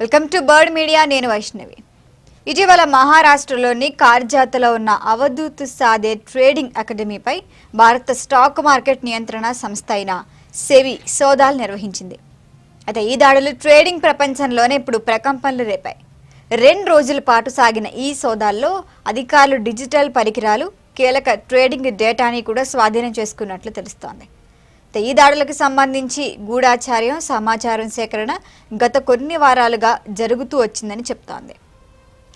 Welcome to bird media నేను వైష్ణవి. ఇటీవల మహారాష్ట్రలోని కార్జాతలో ఉన్న అవధూత్ సాదే ట్రేడింగ్ అకాడమీపై భారత స్టాక్ మార్కెట్ నియంత్రణ సంస్థ అయిన సెవి సోదాలు నిర్వహించింది. అయితే ఈ దాడులు ట్రేడింగ్ ప్రపంచంలోనే ఇప్పుడు ప్రకంపనలు రేపాయి. రెండు రోజుల పాటు సాగిన ఈ సోదాల్లో అధికారులు డిజిటల్ పరికరాలు కీలక ట్రేడింగ్ డేటాని కూడా స్వాధీనం చేసుకున్నట్లు తెలుస్తోంది. ఈ దాడులకు సంబంధించి గూఢాచార్యం సమాచారం సేకరణ గత కొన్ని వారాలుగా జరుగుతూ వచ్చిందని చెప్తోంది.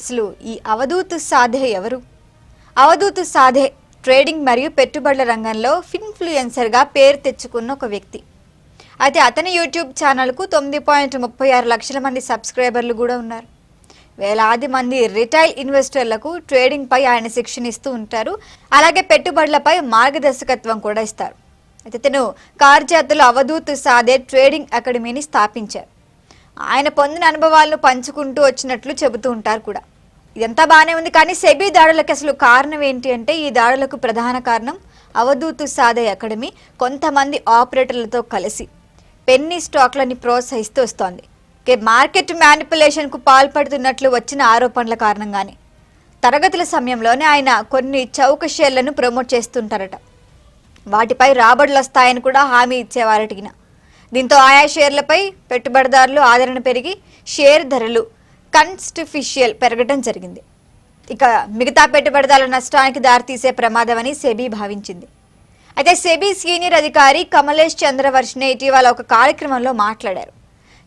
అసలు ఈ అవధూత్ సాధే ఎవరు? అవధూత్ సాధే ట్రేడింగ్ మరియు పెట్టుబడుల రంగంలో ఫిన్ఫ్లుయెన్సర్గా పేరు తెచ్చుకున్న ఒక వ్యక్తి. అయితే అతని యూట్యూబ్ ఛానల్కు తొమ్మిది పాయింట్ ముప్పై ఆరు లక్షల మంది సబ్స్క్రైబర్లు కూడా ఉన్నారు. వేలాది మంది రిటైల్ ఇన్వెస్టర్లకు ట్రేడింగ్పై ఆయన శిక్షణ ఇస్తూ ఉంటారు. అలాగే పెట్టుబడులపై మార్గదర్శకత్వం కూడా ఇస్తారు. అయితే తను కార్జాతులు అవధూత్ సాదే ట్రేడింగ్ అకాడమీని స్థాపించారు. ఆయన పొందిన అనుభవాలను పంచుకుంటూ వచ్చినట్లు చెబుతూ ఉంటారు కూడా. ఇదంతా బాగానే ఉంది కానీ సెబీ దాడులకు అసలు కారణం ఏంటి అంటే ఈ దాడులకు ప్రధాన కారణం అవధూతు సాదే అకాడమీ కొంతమంది ఆపరేటర్లతో కలిసి పెన్నీ స్టాక్లని ప్రోత్సహిస్తూ వస్తోంది. మార్కెట్ మ్యానిపులేషన్కు పాల్పడుతున్నట్లు వచ్చిన ఆరోపణల కారణంగానే. తరగతుల సమయంలోనే ఆయన కొన్ని చౌక షేర్లను ప్రమోట్ చేస్తుంటారట. వాటిపై రాబడులు వస్తాయని కూడా హామీ ఇచ్చేవారటిగిన. దీంతో ఆయా షేర్లపై పెట్టుబడిదారులు ఆదరణ పెరిగి షేర్ ధరలు కన్స్టిఫిషియల్ పెరగడం జరిగింది. ఇక మిగతా పెట్టుబడిదారుల నష్టానికి దారితీసే ప్రమాదమని సెబీ భావించింది. అయితే సెబీ సీనియర్ అధికారి కమలేష్ చంద్రవర్షనే ఇటీవల ఒక కార్యక్రమంలో మాట్లాడారు.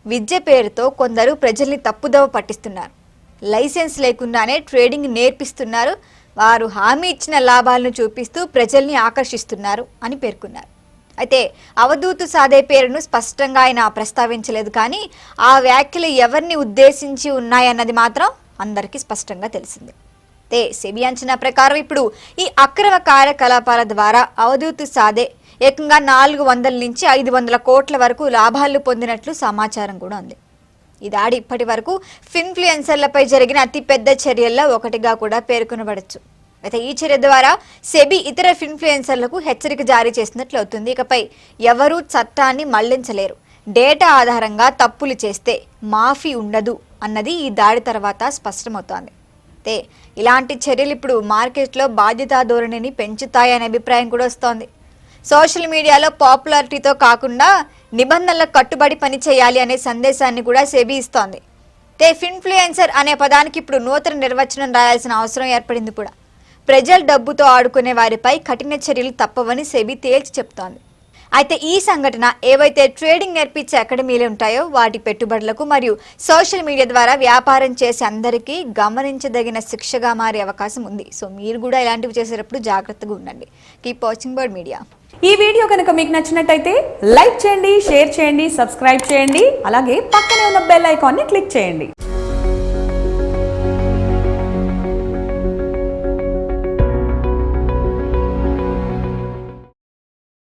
విద్య పేరుతో కొందరు ప్రజల్ని తప్పుదవ పట్టిస్తున్నారు. లైసెన్స్ లేకుండానే ట్రేడింగ్ నేర్పిస్తున్నారు వారు హామీ ఇచ్చిన లాభాలను చూపిస్తూ ప్రజల్ని ఆకర్షిస్తున్నారు అని పేర్కొన్నారు. అయితే అవధూతు సాదే పేరును స్పష్టంగా ఆయన ప్రస్తావించలేదు కానీ ఆ వ్యాఖ్యలు ఎవరిని ఉద్దేశించి ఉన్నాయన్నది మాత్రం అందరికీ స్పష్టంగా తెలిసింది. అయితే సెబీ అంచనా ప్రకారం ఇప్పుడు ఈ అక్రమ కార్యకలాపాల ద్వారా అవధూతు సాదే ఏకంగా నాలుగు వందల నుంచి ఐదు వందల కోట్ల వరకు లాభాలు పొందినట్లు సమాచారం కూడా ఉంది. ఈ దాడి ఇప్పటి వరకు ఫిన్ఫ్లుయెన్సర్లపై జరిగిన అతిపెద్ద చర్యల్లో ఒకటిగా కూడా పేర్కొనబడచ్చు. అయితే ఈ చర్య ద్వారా సెబీ ఇతర ఫిన్ఫ్లుయెన్సర్లకు హెచ్చరిక జారీ చేసినట్లు అవుతుంది. ఇకపై ఎవరూ చట్టాన్ని మళ్ళించలేరు. డేటా ఆధారంగా తప్పులు చేస్తే మాఫీ ఉండదు అన్నది ఈ దాడి తర్వాత స్పష్టమవుతోంది. అయితే ఇలాంటి చర్యలు ఇప్పుడు మార్కెట్లో బాధ్యతా ధోరణిని పెంచుతాయనే అభిప్రాయం కూడా వస్తోంది. సోషల్ మీడియాలో పాపులారిటీతో కాకుండా నిబంధనలకు కట్టుబడి పని చేయాలి అనే సందేశాన్ని కూడా సెబీ ఇస్తోంది. తే ఫిన్ఫ్లుయెన్సర్ అనే పదానికి ఇప్పుడు నూతన నిర్వచనం రాయాల్సిన అవసరం ఏర్పడింది కూడా. ప్రజల డబ్బుతో ఆడుకునే వారిపై కఠిన చర్యలు తప్పవని సెబీ తేల్చి చెప్తోంది. అయితే ఈ సంఘటన ఏవైతే ట్రేడింగ్ నేర్పించే అకాడమీలు ఉంటాయో వాటి పెట్టుబడులకు మరియు సోషల్ మీడియా ద్వారా వ్యాపారం చేసే అందరికీ గమనించదగిన శిక్షగా మారే అవకాశం ఉంది. సో మీరు కూడా ఇలాంటివి చేసేటప్పుడు జాగ్రత్తగా ఉండండి. కీప్ వాచింగ్ బర్డ్ మీడియా ఈ వీడియో కనుక మీకు నచ్చినట్టయితే లైక్ చేయండి షేర్ చేయండి సబ్స్క్రైబ్ చేయండి అలాగే పక్కనే ఉన్న బెల్ ఐకాన్ని క్లిక్ చేయండి.